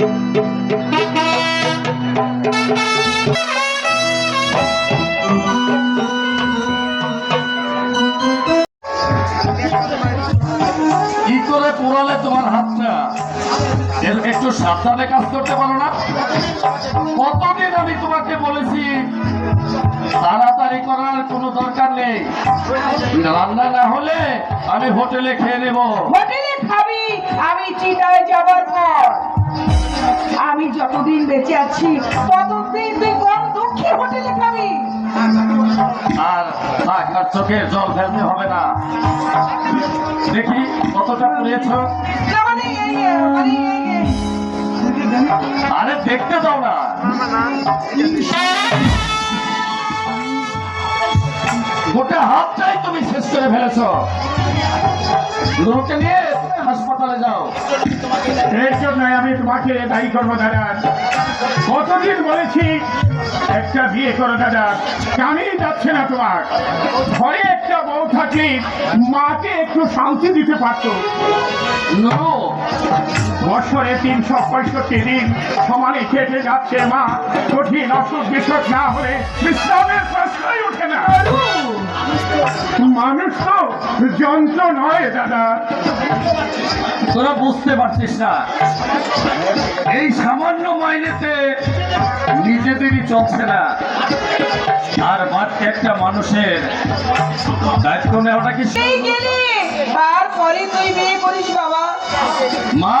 কি করে পোড়ালে তোমার হাতটা? একটু সাবধানে কাজ করতে পারো না? কতদিন আমি তোমাকে বলেছি, তাড়াতাড়ি করার কোনো দরকার নেই। রান্না না হলে আমি হোটেলে খেয়ে নেব। হোটেলে খাবি, আমি চিটায় যাবার পর। যতদিন বেঁচে আছি? ততদিন তুই কম দুঃখে হোটেলে খাবি আর আর চোখের জল ফেলতে হবে না। দেখি কতটা পুড়িয়েছ। মানে মানে। আরে দেখতে দাও না। গোটা হাতটাই তুমি শেষ করে ফেলেছ। লোককে নিয়ে যাও। এর জন্য আমি তোমাকে দায়ী করব দাদা। কতদিন বলেছি একটা বিয়ে করো দাদা। কানেই যাচ্ছে না তোমার। ঘরে একটা বউ থাকলে মাকে একটু শান্তি দিতে পারতো। নো বছরে তিনশো পঁয়ষট্টি দিন সমানে কেটে যাচ্ছে মা। কঠিন অসুখ বিসুখ না হলে বিশ্রামের প্রশ্নই ওঠে না। মানুষ তো যন্ত্র নয় দাদা। তোরা বুঝতে পারছিস না। এই সামান্য মাইনেতে নিজেদেরই চলছে না। আর বাড়তে একটা মানুষের দায়িত্ব নেওয়াটা কি তারপরে তুই বিয়ে করিস বাবা। মা